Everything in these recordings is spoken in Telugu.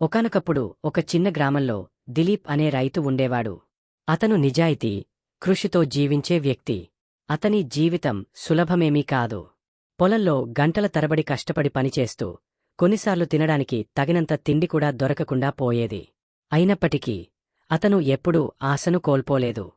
ఒకనకప్పుడు ఒక చిన్న గ్రామంలో దిలీప్ అనే రైతు ఉండేవాడు. అతను నిజాయితీ కృషితో జీవించే వ్యక్తి. అతని జీవితం సులభమేమీ కాదు. పొలంలో గంటల తరబడి కష్టపడి పనిచేస్తూ కొన్నిసార్లు తినడానికి తగినంత తిండి కూడా దొరకకుండా పోయేది. అయినప్పటికీ అతను ఎప్పుడూ ఆశను కోల్పోలేదు.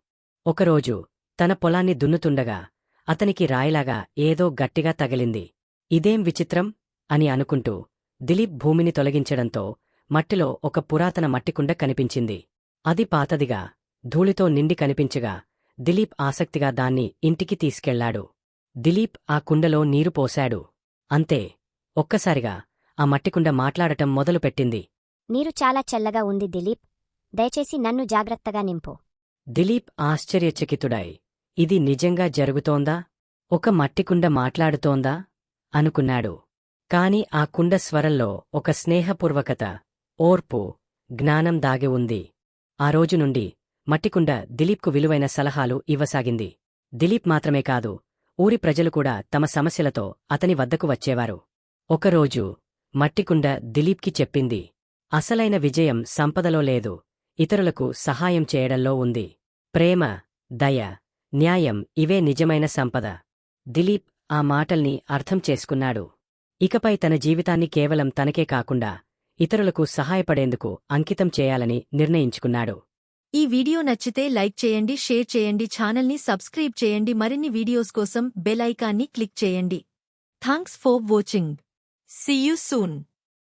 ఒకరోజు తన పొలాన్ని దున్నుతుండగా అతనికి రాయిలాగా ఏదో గట్టిగా తగిలింది. ఇదేం విచిత్రం? అని అనుకుంటూ దిలీప్ భూమిని తొలగించడంతో మట్టిలో ఒక పురాతన మట్టికుండ కనిపించింది. అది పాతదిగా ధూళితో నిండి కనిపించగా దిలీప్ ఆసక్తిగా దాన్ని ఇంటికి తీసుకెళ్ళాడు. దిలీప్ ఆ కుండలో నీరు పోశాడు. అంతే ఒక్కసారిగా ఆ మట్టికుండ మాట్లాడటం మొదలుపెట్టింది. నీరు చాలా చల్లగా ఉంది దిలీప్. దయచేసి నన్ను జాగ్రత్తగా నింపు. దిలీప్ ఆశ్చర్యచకితుడై ఇది నిజంగా జరుగుతోందా? ఒక మట్టికుండ మాట్లాడుతోందా? అనుకున్నాడు. కాని ఆ కుండ స్వరంలో ఒక స్నేహపూర్వకత ఓర్పు జ్ఞానం దాగి ఉంది. ఆ రోజు నుండి మట్టికుండ దిలీప్కు విలువైన సలహాలు ఇవ్వసాగింది. దిలీప్ మాత్రమే కాదు ఊరి ప్రజలు కూడా తమ సమస్యలతో అతని వద్దకు వచ్చేవారు. ఒకరోజు మట్టికుండ దిలీప్కి చెప్పింది అసలైన విజయం సంపదలో లేదు ఇతరులకు సహాయం చేయడంలో ఉంది. ప్రేమ దయ న్యాయం ఇవే నిజమైన సంపద. దిలీప్ ఆ మాటల్ని అర్థం చేసుకున్నాడు. ఇకపై తన జీవితాన్ని కేవలం తనకే కాకుండా ఇతరులకు సహాయపడేందుకు అంకితం చేయాలని నిర్ణయించుకున్నాడు. ఈ వీడియో నచ్చితే లైక్ చేయండి షేర్ చేయండి ఛానల్ని సబ్స్క్రైబ్ చేయండి మరిన్ని వీడియోస్ కోసం బెల్ ఐకాన్ని క్లిక్ చేయండి. Thanks for watching. See you soon